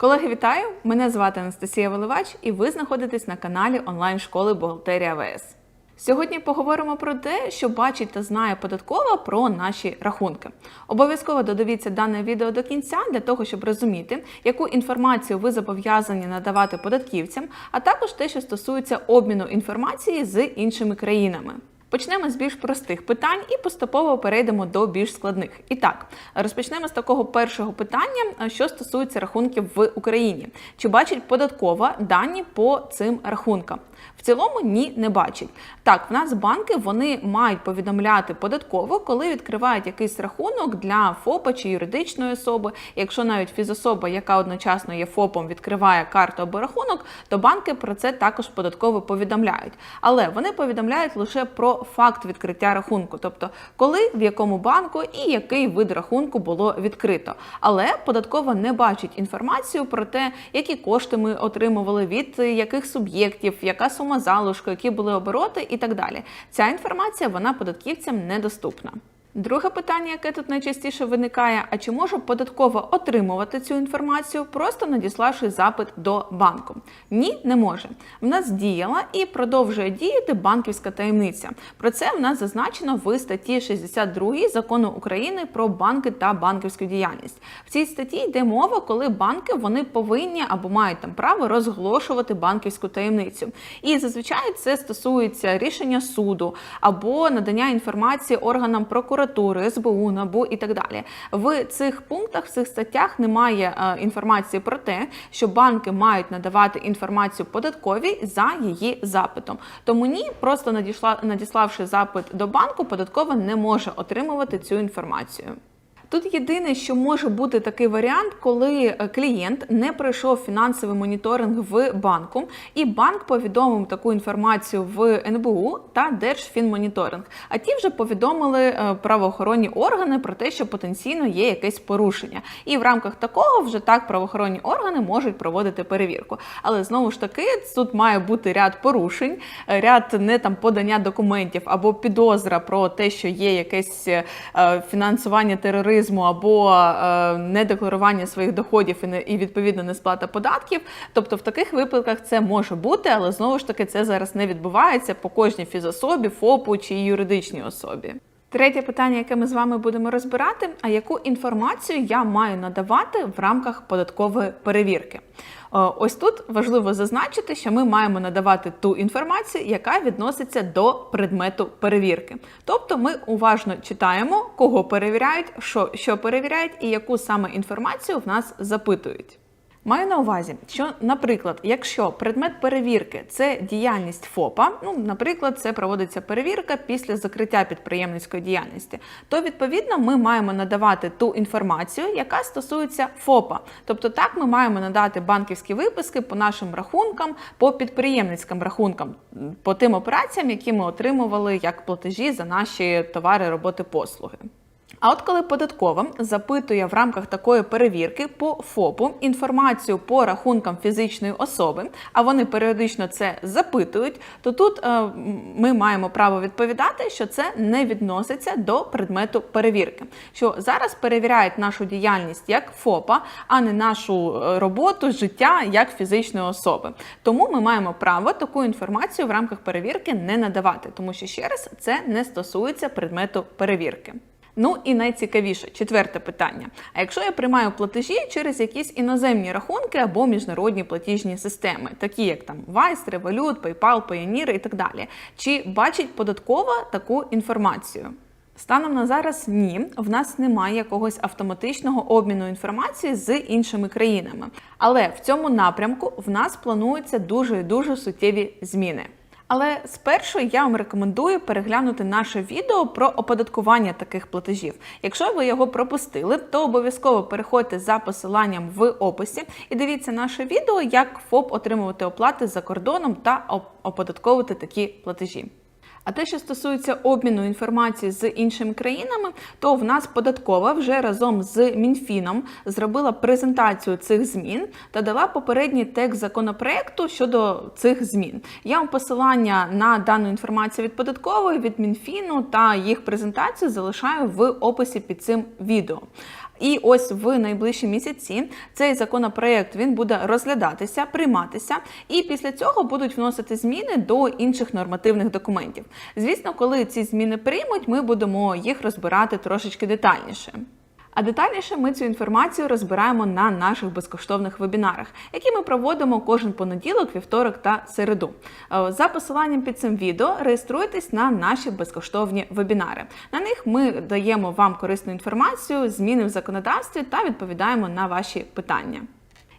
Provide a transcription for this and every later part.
Колеги, вітаю! Мене звати Анастасія Виливач, і ви знаходитесь на каналі онлайн-школи Бухгалтерія ВС. Сьогодні поговоримо про те, що бачить та знає податкова про наші рахунки. Обов'язково додивіться дане відео до кінця для того, щоб розуміти, яку інформацію ви зобов'язані надавати податківцям, а також те, що стосується обміну інформації з іншими країнами. Почнемо з більш простих питань і поступово перейдемо до більш складних. І так, розпочнемо з такого першого питання, що стосується рахунків в Україні. Чи бачить податкова дані по цим рахункам? В цілому ні, не бачить. Так, в нас банки вони мають повідомляти податково, коли відкривають якийсь рахунок для ФОПа чи юридичної особи. Якщо навіть фізособа, яка одночасно є ФОПом, відкриває карту або рахунок, то банки про це також податково повідомляють. Але вони повідомляють лише про факт відкриття рахунку, тобто коли, в якому банку і який вид рахунку було відкрито. Але податкова не бачить інформацію про те, які кошти ми отримували від яких суб'єктів, яка сума залишку, які були обороти і так далі. Ця інформація вона податківцям недоступна. Друге питання, яке тут найчастіше виникає: а чи може податкова отримувати цю інформацію, просто надіславши запит до банку? Ні, не може. В нас діяла і продовжує діяти банківська таємниця. Про це в нас зазначено в статті 62 закону України про банки та банківську діяльність. В цій статті йде мова, коли банки вони повинні або мають там право розголошувати банківську таємницю. І зазвичай це стосується рішення суду або надання інформації органам прокуратури прокуратури, СБУ, НАБУ і так далі. В цих пунктах, в цих статтях немає е, інформації про те, що банки мають надавати інформацію податковій за її запитом. Тому ні, просто надійшла надіславши запит до банку, податкова не може отримувати цю інформацію. Тут єдине, що може бути такий варіант, коли е, клієнт не пройшов фінансовий моніторинг в банку, і банк повідомив таку інформацію в НБУ та Держфінмоніторинг. А ті вже повідомили е, правоохоронні органи про те, що потенційно є якесь порушення. І в рамках такого вже так правоохоронні органи можуть проводити перевірку. Але знову ж таки, тут має бути ряд порушень, е, ряд не там подання документів або підозра про те, що є якесь фінансування тероризму тероризму або е, недекларування своїх доходів і відповідно несплата податків. Тобто, в таких випадках це може бути, але знову ж таки це зараз не відбувається по кожній фізособі, ФОПу чи юридичній особі. Третє питання, яке ми з вами будемо розбирати: а яку інформацію я маю надавати в рамках податкової перевірки? Ось тут важливо зазначити, що ми маємо надавати ту інформацію, яка відноситься до предмету перевірки. Тобто ми уважно читаємо, кого перевіряють, що, що перевіряють і яку саме інформацію в нас запитують. Маю на увазі, що, наприклад, якщо предмет перевірки це діяльність ФОПа, ну, наприклад, це проводиться перевірка після закриття підприємницької діяльності, то відповідно ми маємо надавати ту інформацію, яка стосується ФОПа. Тобто, так ми маємо надати банківські виписки по нашим рахункам, по підприємницьким рахункам, по тим операціям, які ми отримували як платежі за наші товари, роботи, послуги. А от коли податкова запитує в рамках такої перевірки по ФОПу інформацію по рахункам фізичної особи, а вони періодично це запитують, то тут е, ми маємо право відповідати, що це не відноситься до предмету перевірки. Що зараз перевіряють нашу діяльність як ФОПа, а не нашу е, роботу, життя як фізичної особи. Тому ми маємо право таку інформацію в рамках перевірки не надавати, тому що ще раз це не стосується предмету перевірки. Ну і найцікавіше четверте питання. А якщо я приймаю платежі через якісь іноземні рахунки або міжнародні платіжні системи, такі як там Wise, Revolut, PayPal, Payoneer і так далі, чи бачить податкова таку інформацію? Станом на зараз ні, в нас немає якогось автоматичного обміну інформації з іншими країнами. Але в цьому напрямку в нас плануються дуже дуже суттєві зміни. Але спершу я вам рекомендую переглянути наше відео про оподаткування таких платежів. Якщо ви його пропустили, то обов'язково переходьте за посиланням в описі і дивіться наше відео, як ФОП отримувати оплати за кордоном та оподатковувати такі платежі. А те, що стосується обміну інформації з іншими країнами, то в нас податкова вже разом з МінФіном зробила презентацію цих змін та дала попередній текст законопроекту щодо цих змін. Я вам посилання на дану інформацію від податкової, від Мінфіну та їх презентацію залишаю в описі під цим відео. І ось в найближчі місяці цей законопроект він буде розглядатися, прийматися, і після цього будуть вносити зміни до інших нормативних документів. Звісно, коли ці зміни приймуть, ми будемо їх розбирати трошечки детальніше. А детальніше ми цю інформацію розбираємо на наших безкоштовних вебінарах, які ми проводимо кожен понеділок, вівторок та середу. Е, За посиланням під цим відео реєструйтесь на наші безкоштовні вебінари. На них ми даємо вам корисну інформацію, зміни в законодавстві та відповідаємо на ваші питання.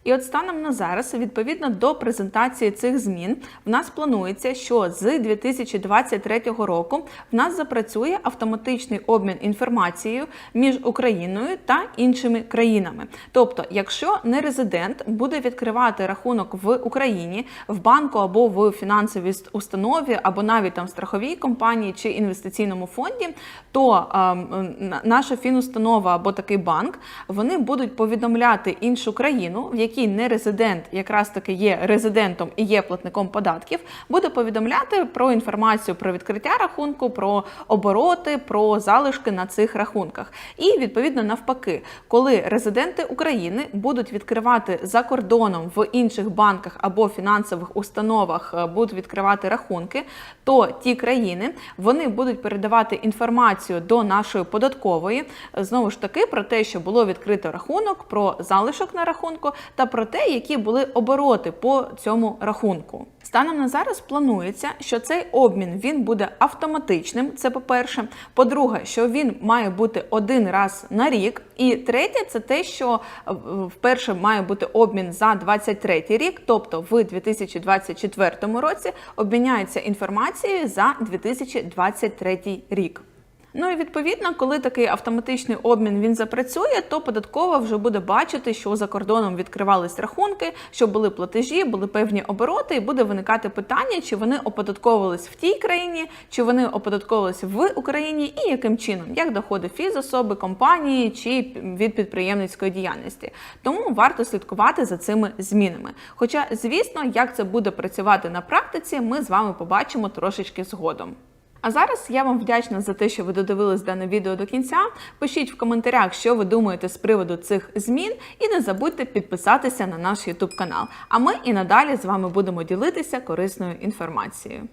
І от станом на зараз, відповідно до презентації цих змін, в нас планується, що з 2023 року в нас запрацює автоматичний обмін інформацією між Україною та іншими країнами. Тобто, якщо не резидент буде відкривати рахунок в Україні, в банку або в фінансовій установі, або навіть там в страховій компанії чи інвестиційному фонді, то ем, наша фінустанова або такий банк вони будуть повідомляти іншу країну, в якій не резидент, якраз таки є резидентом і є платником податків, буде повідомляти про інформацію про відкриття рахунку, про обороти, про залишки на цих рахунках. І відповідно навпаки, коли резиденти України будуть відкривати за кордоном в інших банках або фінансових установах е, будуть відкривати рахунки, то ті країни вони будуть передавати інформацію до нашої податкової е, знову ж таки про те, що було відкрито рахунок, про залишок на рахунку та про те, які були обороти по цьому рахунку. Станом на зараз планується, що цей обмін він буде автоматичним. Це по-перше. По-друге, що він має бути один раз на рік. І третє, це те, що е, вперше має бути обмін за 23 рік, тобто в 2024 році обміняється інформацією за 2023 рік. Ну і відповідно, коли такий автоматичний обмін він запрацює, то податкова вже буде бачити, що за кордоном відкривались рахунки, що були платежі, були певні обороти, і буде виникати питання, чи вони оподатковувались в тій країні, чи вони оподатковувались в Україні, і яким чином, як доходи фізособи, компанії чи від підприємницької діяльності. Тому варто слідкувати за цими змінами. Хоча, звісно, як це буде працювати на практиці, ми з вами побачимо трошечки згодом. А зараз я вам вдячна за те, що ви додивились дане відео до кінця. Пишіть в коментарях, що ви думаєте з приводу цих змін, і не забудьте підписатися на наш YouTube канал. А ми і надалі з вами будемо ділитися корисною інформацією.